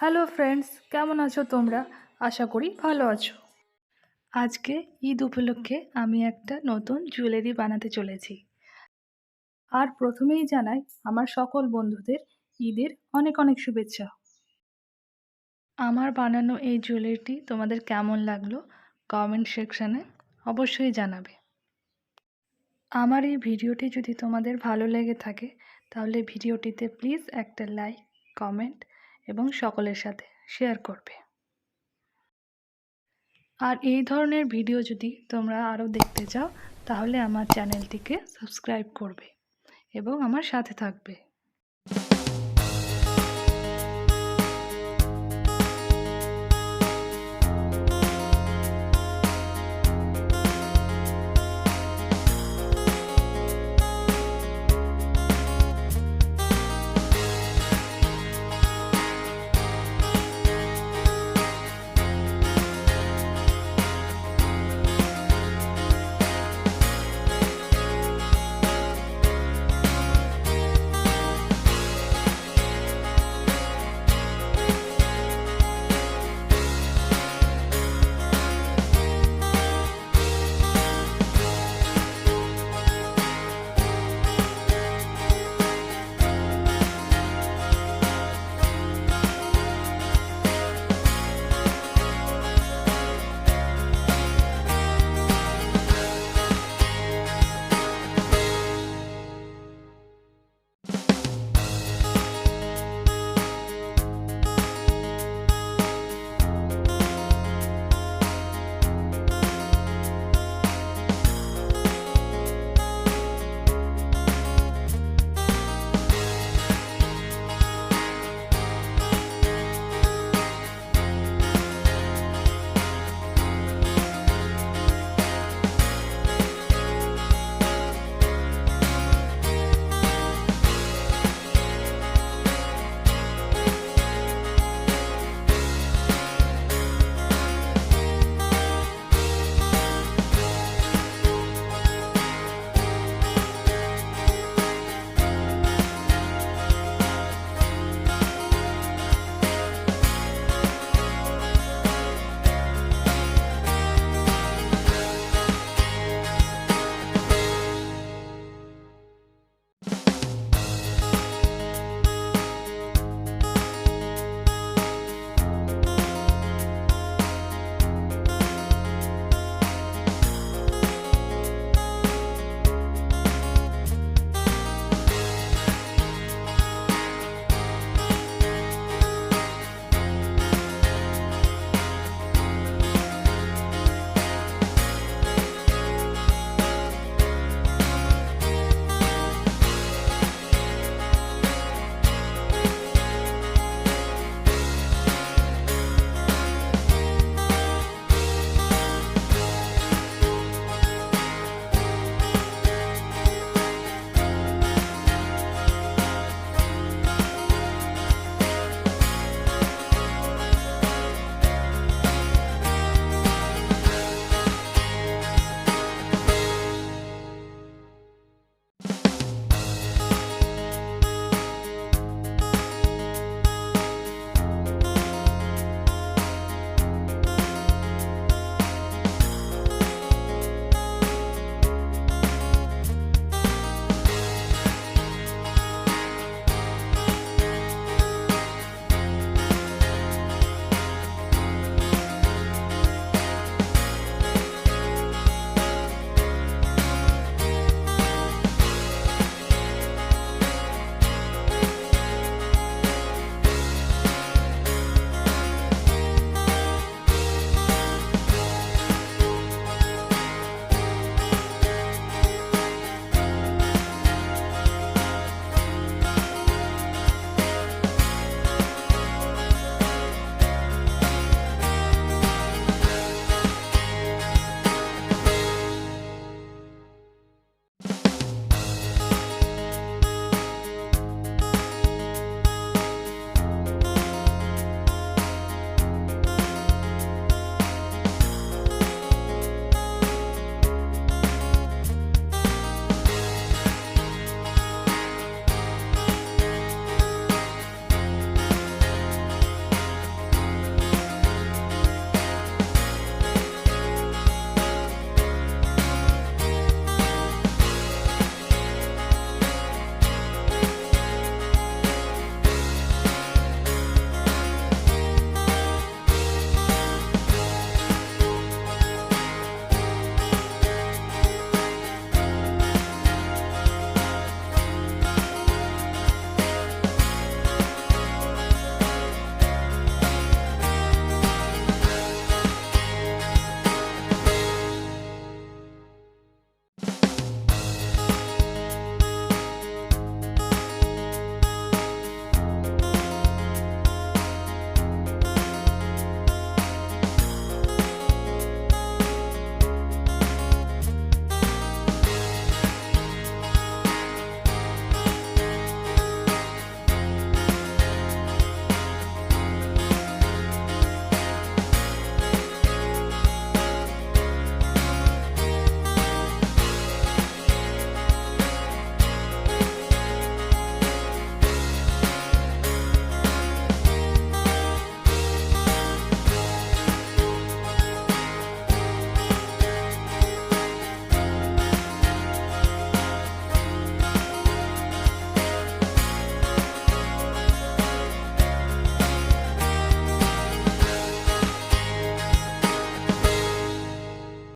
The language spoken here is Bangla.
হ্যালো ফ্রেন্ডস কেমন আছো তোমরা? আশা করি ভালো আছো। আজকে ঈদ উপলক্ষে আমি একটা নতুন জুয়েলারি বানাতে চলেছি। আর প্রথমেই জানাই, আমার সকল বন্ধুদের ঈদের অনেক অনেক শুভেচ্ছা। আমার বানানো এই জুয়েলারিটি তোমাদের কেমন লাগল কমেন্ট সেকশানে অবশ্যই জানাবে। আমার এই ভিডিওটি যদি তোমাদের ভালো লেগে থাকে, তাহলে ভিডিওটিতে প্লিজ একটা লাইক কমেন্ট এবং সকলের সাথে শেয়ার করবে। আর এই ধরনের ভিডিও যদি তোমরা আরও দেখতে চাও, তাহলে আমার চ্যানেলটিকে সাবস্ক্রাইব করবে এবং আমার সাথে থাকবে।